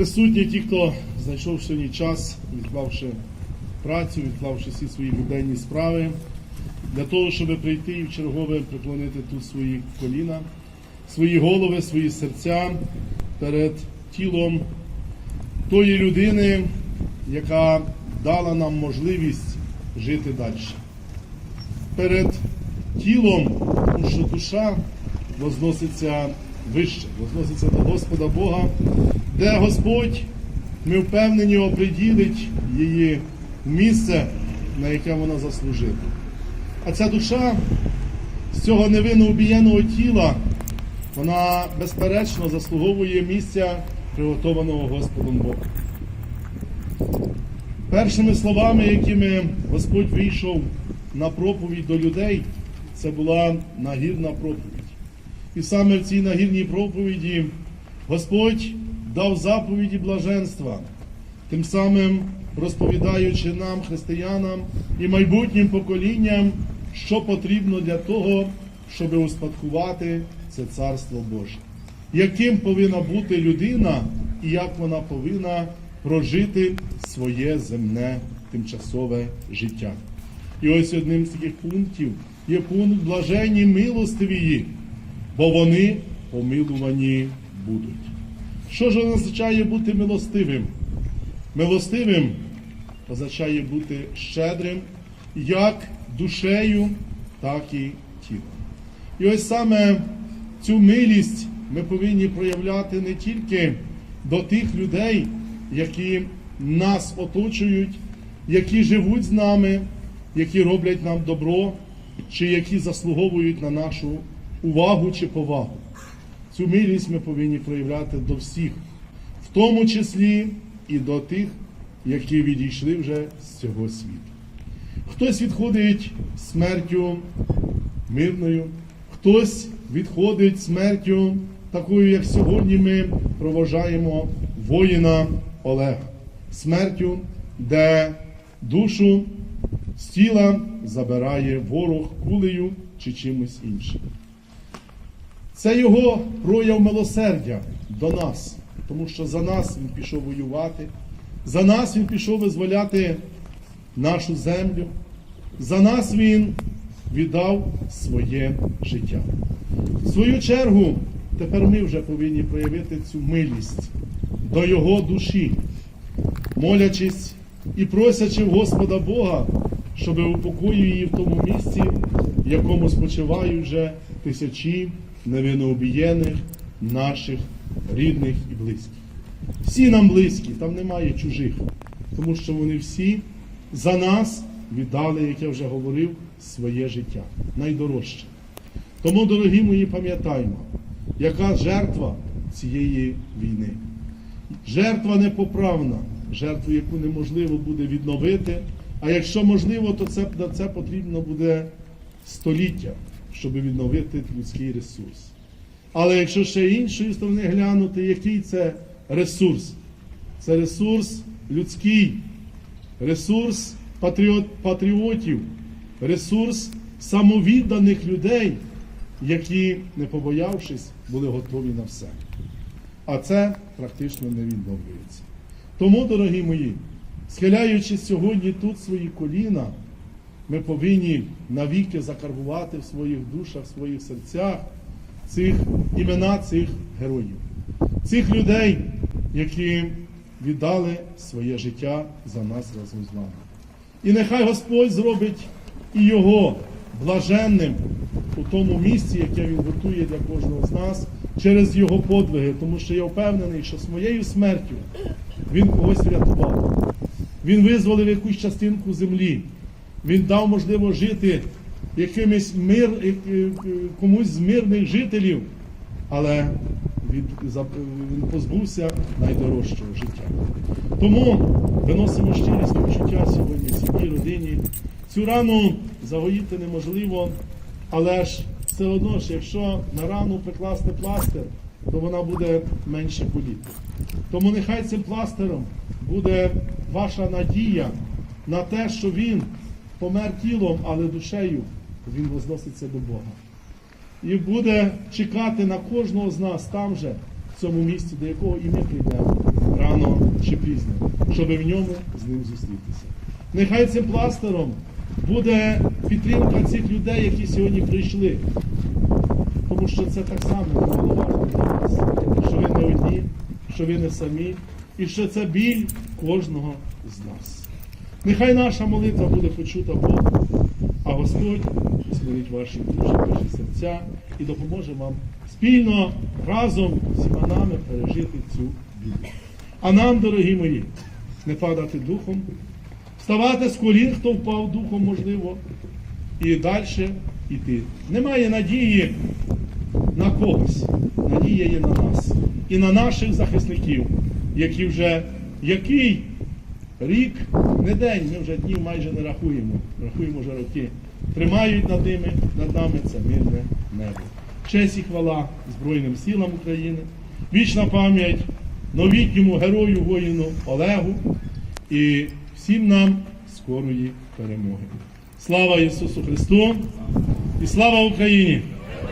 Присутні ті, хто знайшов сьогодні час, відклавши працю, відклавши всі свої буденні справи, для того, щоб прийти і в чергове преклонити тут свої коліна, свої голови, свої серця перед тілом тої людини, яка дала нам можливість жити далі. Перед тілом, тому що душа возноситься вище, возноситься до Господа Бога, де Господь, ми впевнені, оприділить її місце, на яке вона заслужила. А ця душа з цього невинно убієного тіла, вона безперечно заслуговує місця, приготованого Господом Богом. Першими словами, якими Господь вийшов на проповідь до людей, це була нагірна проповідь. І саме в цій нагірній проповіді Господь дав заповіді блаженства, тим самим розповідаючи нам, християнам і майбутнім поколінням, що потрібно для того, щоб успадкувати це Царство Боже. Яким повинна бути людина і як вона повинна прожити своє земне тимчасове життя. І ось одним з таких пунктів є пункт блаженні милостивії, бо вони помилувані будуть. Що ж означає бути милостивим? Милостивим означає бути щедрим як душею, так і тілом. І ось саме цю милість ми повинні проявляти не тільки до тих людей, які нас оточують, які живуть з нами, які роблять нам добро, чи які заслуговують на нашу увагу чи повагу. Цю милість ми повинні проявляти до всіх, в тому числі і до тих, які відійшли вже з цього світу. Хтось відходить смертю мирною, хтось відходить смертю такою, як сьогодні ми проважаємо воїна Олега, смертю, де душу з тіла забирає ворог кулею чи чимось іншим. Це його прояв милосердя до нас, тому що за нас він пішов воювати, за нас він пішов визволяти нашу землю, за нас він віддав своє життя. В свою чергу, тепер ми вже повинні проявити цю милість до його душі, молячись і просячи в Господа Бога, щоб упокоїв її в тому місці, в якому спочивають вже тисячі невиннообієних наших рідних і близьких. Всі нам близькі, там немає чужих, тому що вони всі за нас віддали, як я вже говорив, своє життя найдорожче. Тому, дорогі мої, пам'ятаймо, яка жертва цієї війни. Жертва непоправна, жертву, яку неможливо буде відновити. А якщо можливо, то це, на це потрібно буде століття, щоб відновити людський ресурс. Але якщо ще іншої сторони глянути, який це ресурс? Це ресурс людський, ресурс патріот, патріотів, ресурс самовідданих людей, які, не побоявшись, були готові на все. А це практично не відновлюється. Тому, дорогі мої, схиляючи сьогодні тут свої коліна, ми повинні навіки закарбувати в своїх душах, в своїх серцях цих імена цих героїв, цих людей, які віддали своє життя за нас разом з вами. І нехай Господь зробить і його блаженним у тому місці, яке він готує для кожного з нас через його подвиги, тому що я впевнений, що своєю смертю він когось врятував. Він визволив якусь частинку землі. Він дав можливо жити якимось мир, е, е, комусь з мирних жителів, але він позбувся найдорожчого життя. Тому виносимо щирі співчуття сьогодні сім'ї, родині. Цю рану загоїти неможливо, але ж все одно ж, якщо на рану прикласти пластир, то вона буде менше боліти. Тому нехай цим пластиром буде ваша надія на те, що він помер тілом, але душею він возноситься до Бога. І буде чекати на кожного з нас там же, в цьому місці, до якого і ми прийдемо рано чи пізно, щоб в ньому з ним зустрітися. Нехай цим пластером буде підтримка цих людей, які сьогодні прийшли. Тому що це так само немаловажно для нас, що ви не одні, що ви не самі, і що це біль кожного з нас. Нехай наша молитва буде почута Богом, а Господь змінить ваші душі, ваші серця і допоможе вам спільно разом всіма нами пережити цю біду. А нам, дорогі мої, не падати духом, вставати з колін, хто впав духом, можливо, і далі йти. Немає надії на когось. Надія є на нас і на наших захисників, які вже який рік, не день, ми вже днів майже не рахуємо, рахуємо вже роки. Тримають над ними, над нами це мирне небо. Честь і хвала Збройним силам України, вічна пам'ять новітньому герою воїну Олегу і всім нам скорої перемоги. Слава Ісусу Христу і слава Україні!